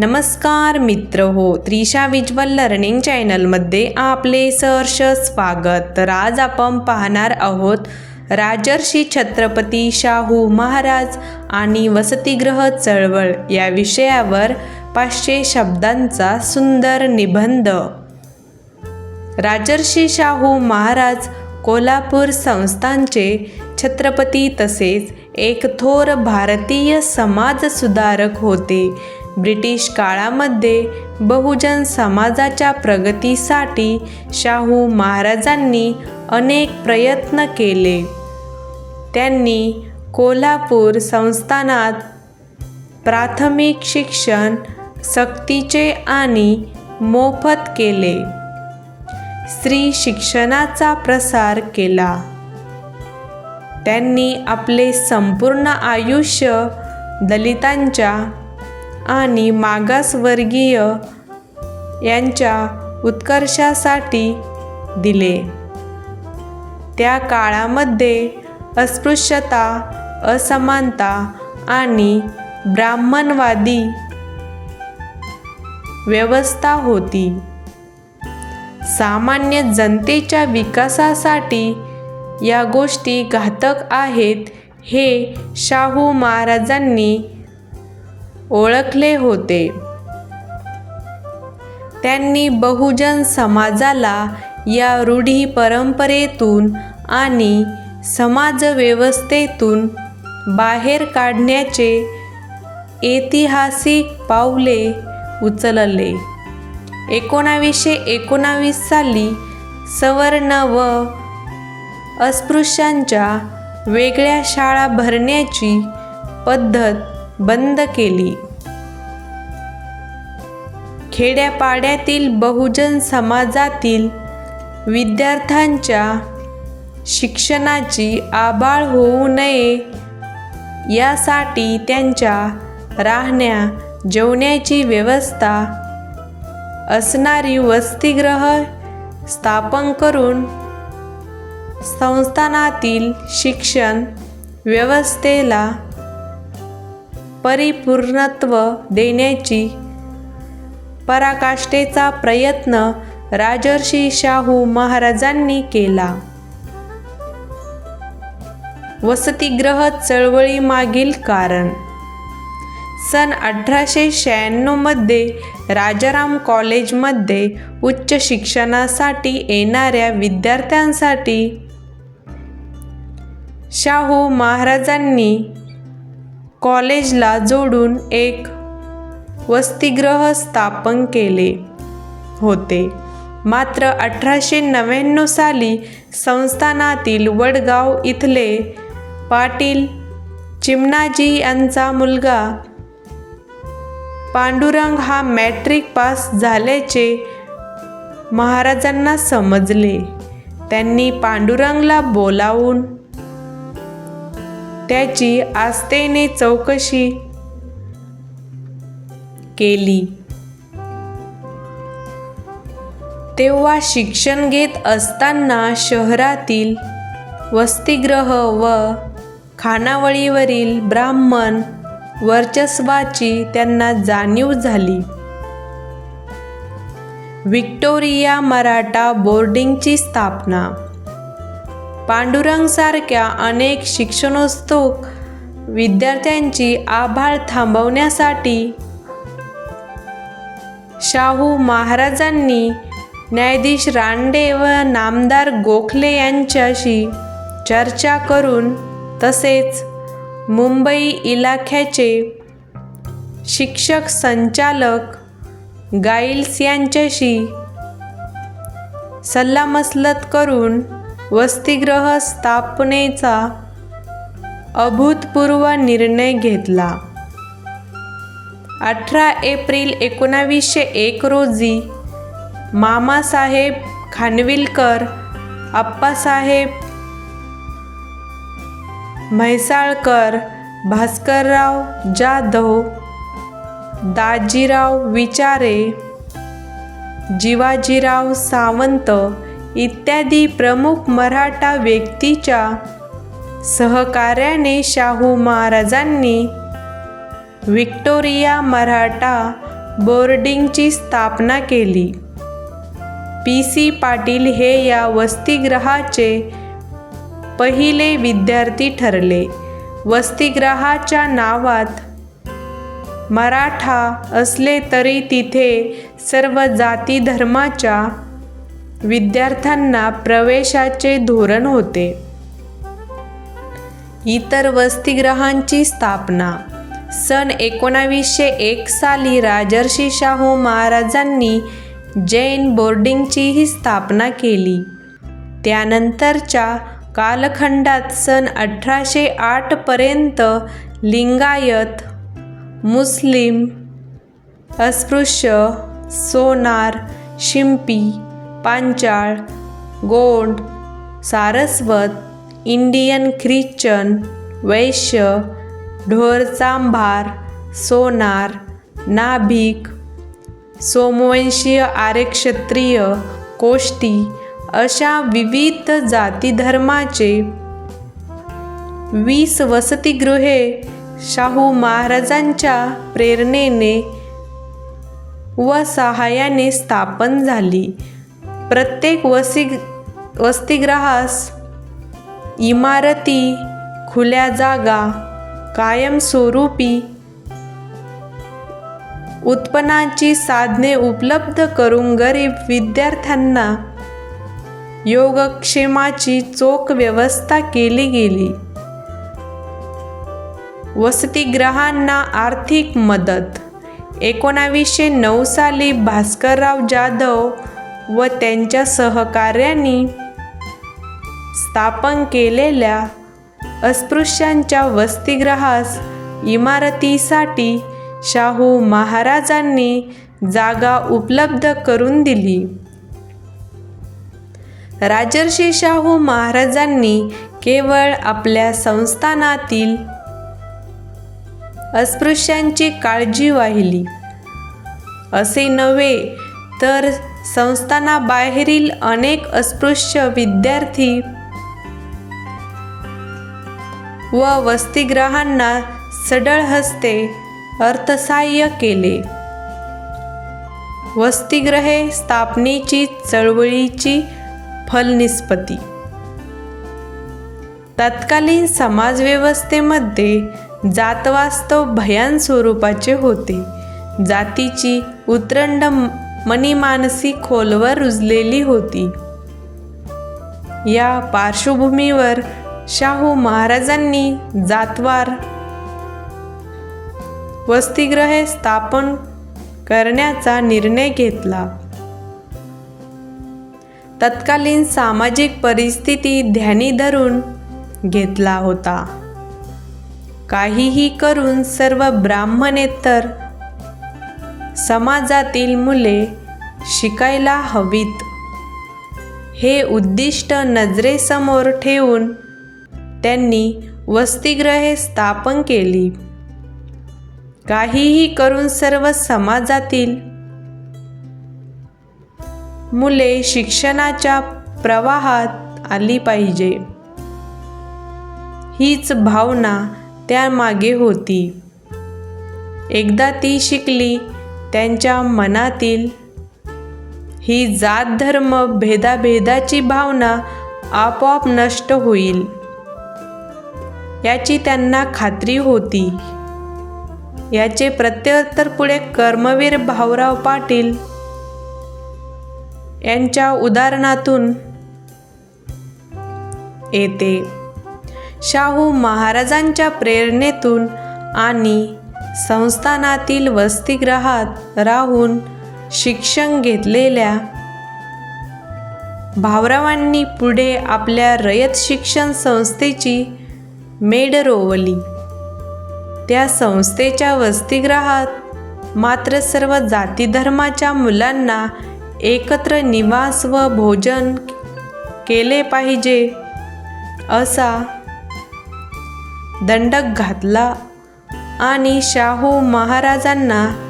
नमस्कार मित्र हो त्रिशा विज्वल लर्निंग चॅनलमध्ये आपले सहर्ष स्वागत. तर आज आपण पाहणार आहोत राजर्षी छत्रपती शाहू महाराज आणि वसतिगृह चळवळ या विषयावर पाचशे शब्दांचा सुंदर निबंध. राजर्षी शाहू महाराज कोल्हापूर संस्थांचे छत्रपती तसेच एक थोर भारतीय समाजसुधारक होते. ब्रिटिश काळामध्ये बहुजन समाजाच्या प्रगतीसाठी शाहू महाराजांनी अनेक प्रयत्न केले. त्यांनी कोल्हापूर संस्थानात प्राथमिक शिक्षण सक्तीचे आणि मोफत केले. स्त्री शिक्षणाचा प्रसार केला. त्यांनी आपले संपूर्ण आयुष्य दलितांच्या आणि मागासवर्गीय यांच्या उत्कर्षासाठी दिले. त्या काळामध्ये अस्पृश्यता असमानता आणि ब्राह्मणवादी व्यवस्था होती. सामान्य जनतेच्या विकासासाठी या गोष्टी घातक आहेत हे शाहू महाराजांनी ओळखले होते. त्यांनी बहुजन समाजाला या रूढी परंपरेतून आणि समाजव्यवस्थेतून बाहेर काढण्याचे ऐतिहासिक पावले उचलले. एकोणावीसशे एकोणावीस साली सवर्ण व अस्पृश्यांच्या वेगळ्या शाळा भरण्याची पद्धत बंद केली. खेड्यापाड्यातील बहुजन समाजातील विद्यार्थ्यांच्या शिक्षणाची आबाळ होऊ नये यासाठी त्यांच्या राहण्या जेवण्याची व्यवस्था असणारी वसतिगृह स्थापन करून संस्थानातील शिक्षण व्यवस्थेला परिपूर्णत्व देण्याची पराकाष्ठेचा प्रयत्न राजर्षी शाहू महाराजांनी केला. वसतिगृह चळवळीमागील कारण. सन अठराशे शहाण्णवमध्ये राजाराम कॉलेजमध्ये उच्च शिक्षणासाठी येणाऱ्या विद्यार्थ्यांसाठी शाहू महाराजांनी कॉलेजला जोडून एक वसतिगृह स्थापन केले होते. मात्र अठराशे नव्याण्णव साली संस्थानातील वडगाव इथले पाटील चिमणाजी यांचा मुलगा पांडुरंग हा मॅट्रिक पास झाल्याचे महाराजांना समजले. त्यांनी पांडुरंगला बोलावून त्याची आस्थेने चौकशी केली. तेव्हा शिक्षण घेत असताना शहरातील वसतिग्रह व खानावळीवरील ब्राह्मण वर्चस्वाची त्यांना जाणीव झाली. व्हिक्टोरिया मराठा बोर्डिंगची स्थापना पांडुरंगसारख्या अनेक शिक्षणोत्सुक विद्यार्थ्यांची आभाळ थांबवण्यासाठी शाहू महाराजांनी न्यायाधीश रांडे व नामदार गोखले यांच्याशी चर्चा करून तसेच मुंबई इलाख्याचे शिक्षक संचालक गाईल्स यांच्याशी सल्लामसलत करून वसतिग्रह स्थापनेचा अभूतपूर्व निर्णय घेतला. अठरा एप्रिल एकोणावीसशे एक रोजी मामासाहेब खानविलकर आप्पासाहेब म्हैसाळकर भास्करराव जाधव दाजीराव विचारे जिवाजीराव सावंत इत्यादी प्रमुख मराठा व्यक्तीच्या सहकार्याने शाहू महाराजांनी व्हिक्टोरिया मराठा बोर्डिंगची स्थापना केली. पी. सी. पाटील हे या वसतिगृहाचे पहिले विद्यार्थी ठरले. वसतिगृहाच्या नावात मराठा असले तरी तिथे सर्व जाती धर्माच्या विद्यार्थ्यांना प्रवेशाचे धोरण होते. इतर वसतिग्रहांची स्थापना. सन एकोणावीसशे एक साली राजर्षी शाहू महाराजांनी जैन बोर्डिंगचीही स्थापना केली. त्यानंतरच्या कालखंडात सन अठराशे आठपर्यंत लिंगायत मुस्लिम अस्पृश्य सोनार शिंपी पांचाळ गोंड सारस्वत इंडियन ख्रिश्चन वैश्य ढोरचांभार सोनार नाभिक सोमवंशीय आर्यक्षत्रिय कोष्टी अशा विविध जातीधर्माचे वीस वसतिगृहे शाहू महाराजांच्या प्रेरणेने व सहाय्याने स्थापन झाली. प्रत्येक वसी वसतिगृहास इमारती खुल्या जागा कायमस्वरूपी उत्पन्नाची साधने उपलब्ध करून गरीब विद्यार्थ्यांना योगक्षेमाची चोख व्यवस्था केली गेली. वसतिगृहांना आर्थिक मदत. एकोणावीसशे नऊ साली भास्करराव जाधव व त्यांच्या सहकार्यांनी स्थापन केलेल्या अस्पृश्यांच्या वसतिगृहास इमारतीसाठी शाहू महाराजांनी जागा उपलब्ध करून दिली. राजर्षी शाहू महाराजांनी केवळ आपल्या संस्थानातील अस्पृश्यांची काळजी वाहिली. असे नव्हे तर संस्थानाबाहेरील अनेक अस्पृश्य विद्यार्थी व वसतिगृहांना सडळ हस्ते अर्थसहाय्य केले. वसतिगृहे स्थापनेची चळवळीची फलनिस्पती तत्कालीन समाजव्यवस्थेमध्ये जातवास्तव भयान स्वरूपाचे होते. जातीची उतरंड मनीमानसी खोलवर रुजलेली होती. या पार्श्वभूमीवर शाहू महाराजांनी जातवार वसतिगृहे स्थापन करण्याचा निर्णय घेतला. तत्कालीन सामाजिक परिस्थिती ध्यानी धरून घेतला होता. काहीही करून सर्व ब्राह्मणेतर समाजातील मुले शिकायला हवीत. हे उद्दिष्ट नजरेसमोर ठेवून त्यांनी वसतिगृहे स्थापन केली. काहीही करून सर्व समाजातील मुले शिक्षणाच्या प्रवाहात आली पाहिजे. हीच भावना त्यामागे होती. एकदा ती शिकली त्यांच्या मनातील ही जात धर्म भेदाभेदाची भावना आपोआप नष्ट होईल. याची त्यांना खात्री होती. याचे प्रत्युत्तर पुढे कर्मवीर भाऊराव पाटील यांच्या उदाहरणातून येते. शाहू महाराजांच्या प्रेरणेतून आणि संस्थानातील वसतिगृहात राहून शिक्षण घेतलेल्या भावरावांनी पुढे आपल्या रयत शिक्षण संस्थेची मेड रोवली त्या संस्थेच्या वसतिगृहात मात्र सर्व जातीधर्माच्या मुलांना एकत्र निवास व भोजन केले पाहिजे असा दंडक घातला आणि शाहू महाराजांना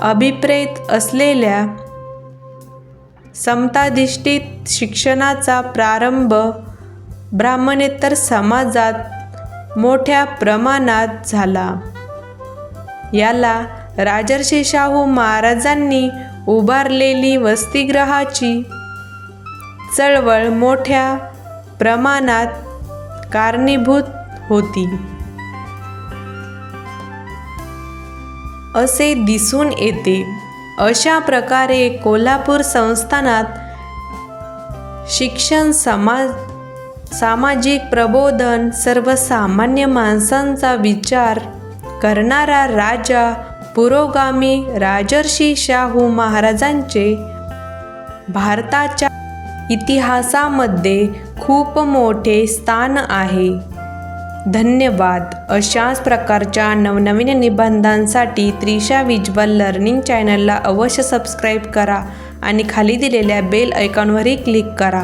अभिप्रेत असलेल्या समताधिष्ठित शिक्षणाचा प्रारंभ ब्राह्मणेतर समाजात मोठ्या प्रमाणात झाला. याला राजर्षी शाहू महाराजांनी उभारलेली वसतिग्रहाची चळवळ मोठ्या प्रमाणात कारणीभूत होती. असे दिसून येते. अशा प्रकारे कोल्हापूर संस्थानात शिक्षण समाज सामाजिक प्रबोधन सर्वसामान्य माणसांचा विचार करणारा राजा पुरोगामी राजर्षी शाहू महाराजांचे भारताच्या इतिहासामध्ये खूप मोठे स्थान आहे. धन्यवाद. अशाच प्रकारच्या नवनवीन निबंधांसाठी त्रिशा विज्वल लर्निंग चॅनलला अवश्य सबस्क्राईब करा आणि खाली दिलेल्या बेल ऐकॉनवरही क्लिक करा.